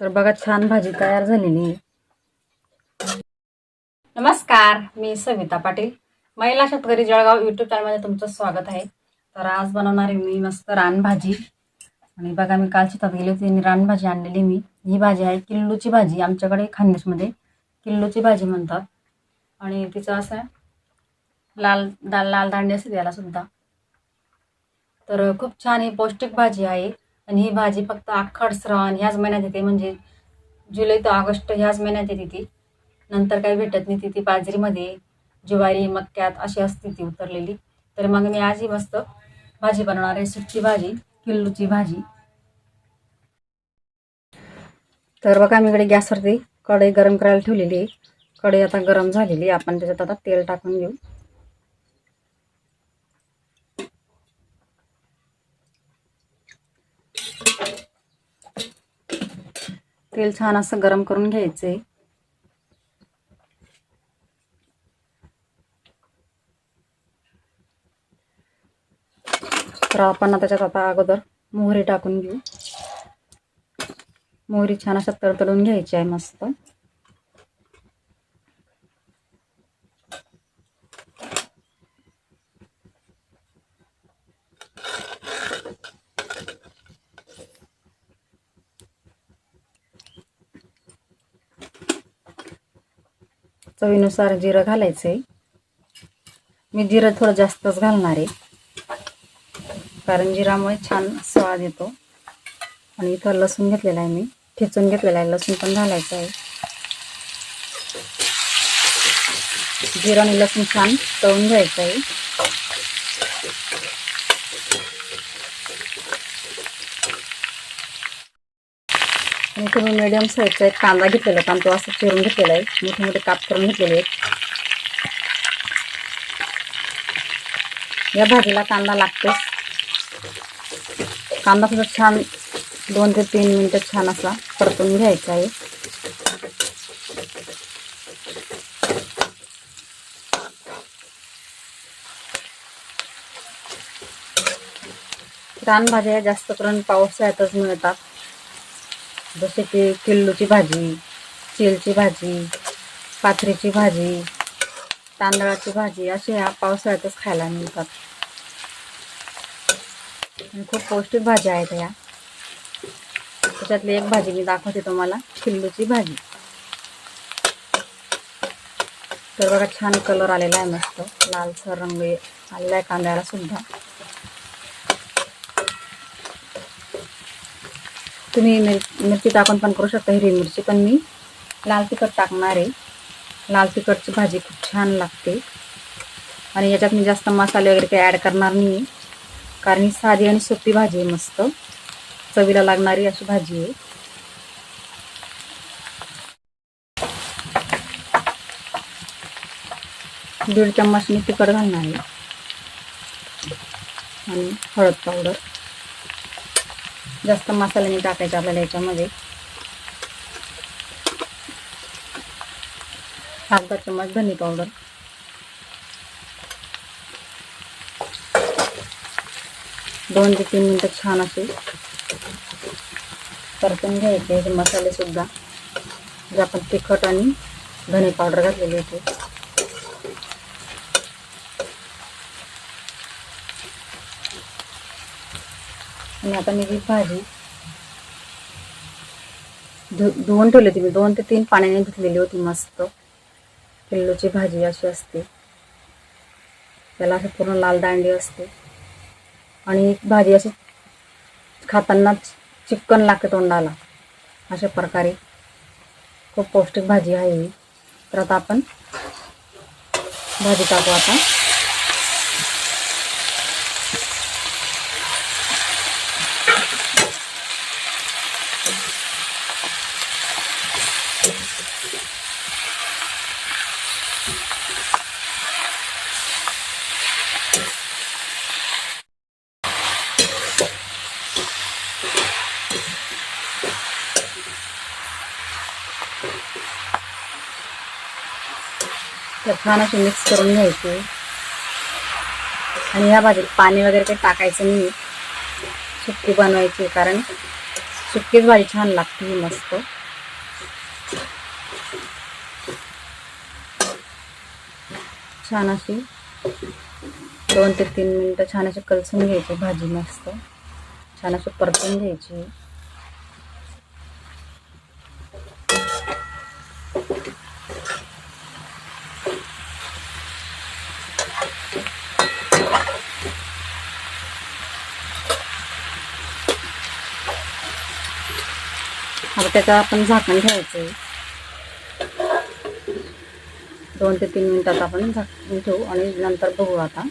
तर बघा छान भाजी तयार झालेली आहे. नमस्कार मी सविता पाटील. महिला शेतकरी जळगाव यूट्यूब चॅनलमध्ये तुमचं स्वागत आहे. तर आज बनवणार आहे मी मस्त रानभाजी आणि बघा मी काल शेतात गेले होते. आणि रानभाजी आणलेली मी. ही भाजी आहे किल्लूची भाजी आमच्याकडे खानदेशमध्ये. किल्लूची भाजी म्हणतात. आणि तिचं असं आहे, लाल दाल लाल दांडी असते त्याला सुद्धा. तर खूप छान ही पौष्टिक भाजी आहे. आणि ही भाजी फक्त आखड श्रावण ह्याच महिन्यात येते म्हणजे जुलै ते ऑगस्ट ह्याच महिन्यात येते ती. नंतर काही भेटत नाही ती ती बाजरीमध्ये ज्वारी मक्यात अशी असते ती उतरलेली. तर मग मी आजही मस्त भाजी बनवणार आहे सुटची भाजी किल्लूची भाजी. तर बघा मी इकडे गॅसवरती कढई गरम करायला ठेवलेली आहे. कढई आता गरम झालेली आहे. आपण त्याच्यात आता तेल टाकून घेऊ. तेल छान असं गरम करून घ्यायचंय तर आपण त्याच्यात आता अगोदर मोहरी टाकून घेऊ. मोहरी छान अशा तडतडून घ्यायची आहे मस्त. चवीनुसार जिरं घालायचं आहे मी जिरं थोडं जास्तच घालणार. आहे कारण जिरामुळे छान स्वाद येतो. आणि इथं लसूण घेतलेला आहे मी. ठेचून घेतलेला आहे. लसूण पण घालायचं आहे. जिरं आणि लसूण छान तळून घ्यायचं आहे. आणि तुम्ही मिडियम साईजचा एक कांदा घेतलेला होता आणि तो असं चिरून घेतलेला आहे. मोठे मोठे काप करून घेतलेले आहेत. या भाजीला कांदा लागतोच. कांदा सुद्धा छान दोन ते तीन मिनटं छान असा परतून घ्यायचा आहे. रानभाज्या जास्त करून पावसाळ्यातच मिळतात. जसे की किल्लूची भाजी चिलची भाजी पाथरीची भाजी तांदळाची भाजी असे ह्या पावसाळ्यातच खायला मिळतात. आणि खूप पौष्टिक भाज्या आहेत ह्या. त्याच्यातली एक भाजी मी दाखवते तुम्हाला किल्लूची भाजी. तर बघा छान कलर आलेला आहे मस्त. लालसर रंग आलेला आहे कांद्याला सुद्धा. तुम्ही मिर मिरची टाकून पण करू शकता हिरवी मिरची पण मी. लाल तिखट टाकणार आहे. लाल तिखटची भाजी खूप छान लागते. आणि याच्यात मी जास्त मसाले वगैरे काही ॲड करणार नाही कारण ही साधी आणि सोपी भाजी आहे मस्त. चवीला लागणारी अशी भाजी आहे. दीड चम्मच मी तिखट घालणार आहे. आणि हळद पावडर. जास्त मसाला नाही टाकायचे आपल्याला याच्यामध्ये. अर्धा चम्मच धनी पावडर दोन ते तीन मिनटं छान असे परतून घ्यायचे हे मसाले सुद्धा. जे आपण तिखट आणि धने पावडर घातलेले होते. आणि आता मी ही भाजी धु धुवून ठेवली होती मी. दोन ते तीन पाण्याने धुतलेली होती मस्त. किल्लोची भाजी अशी असते. त्याला असं पूर्ण लाल दांडी असते. आणि एक भाजी अशी खाताना चिकन लागते तोंडाला. अशा प्रकारे खूप पौष्टिक भाजी आहे ही. तर आता आपण भाजी टाकू आता. तर छान अशी मिक्स करून घ्यायची. आणि या भाजीत पाणी वगैरे काही टाकायचं नाही सुक्की बनवायची कारण सुक्कीच भाजी छान लागते ही मस्त. छान अशी दोन ते तीन मिनटं छान अशी कलसून घ्यायची भाजी मस्त. छान असं परतून घ्यायची. आता त्याचं आपण झाकण ठेवायचं दोन ते तीन मिनिटात आपण झाकून ठेवू आणि नंतर बघू आता.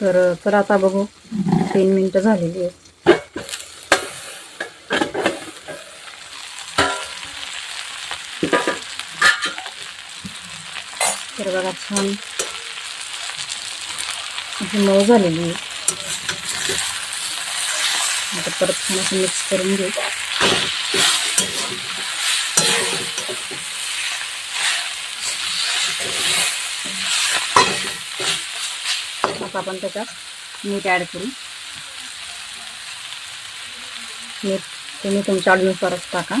तर चला आता बघू. तीन मिनटं झालेली आहेत. तर बघा छान. अशी मऊ झालेली आहे. आता परत छान असं मिक्स करून घेऊ. आता आपण त्याच्यात मीठ ॲड करू. मीठ तुम्ही तुमच्या आवडीनुसारच टाका.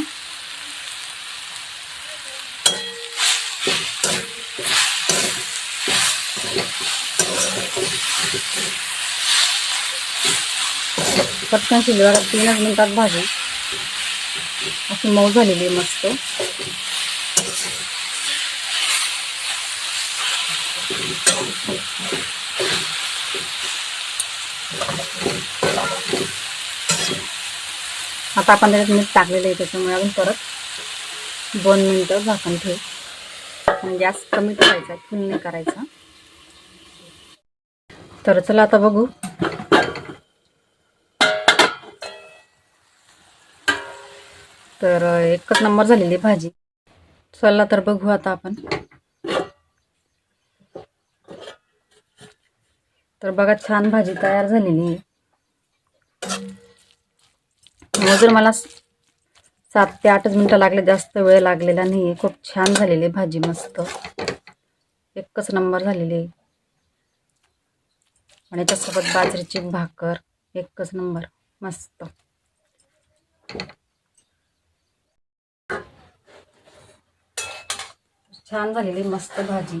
पटकन शिजवा तीनच मिनिटात भाजी. अशी मऊ झालेली आहे मस्त. आता आपण त्याच्यात मीठ टाकलेलं आहे त्याच्यामुळे अजून परत दोन मिनटं झाकण ठेवू. आणि गॅस कमी करायचा फुल नाही करायचा. तर चला आता बघू. तर एकच नंबर झालेली भाजी. चला तर बघू आता आपण. तर बघा छान भाजी तयार झालेली आहे. जर मला सात ते आठच मिनटं लागले जास्त वेळ लागलेला नाही आहे खूप छान झालेली आहे भाजी मस्त. एकच नंबर झालेली आहे. आणि त्याच्यासोबत बाजरीची भाकर एकच नंबर. मस्त. छान झालेली मस्त भाजी.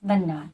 问呢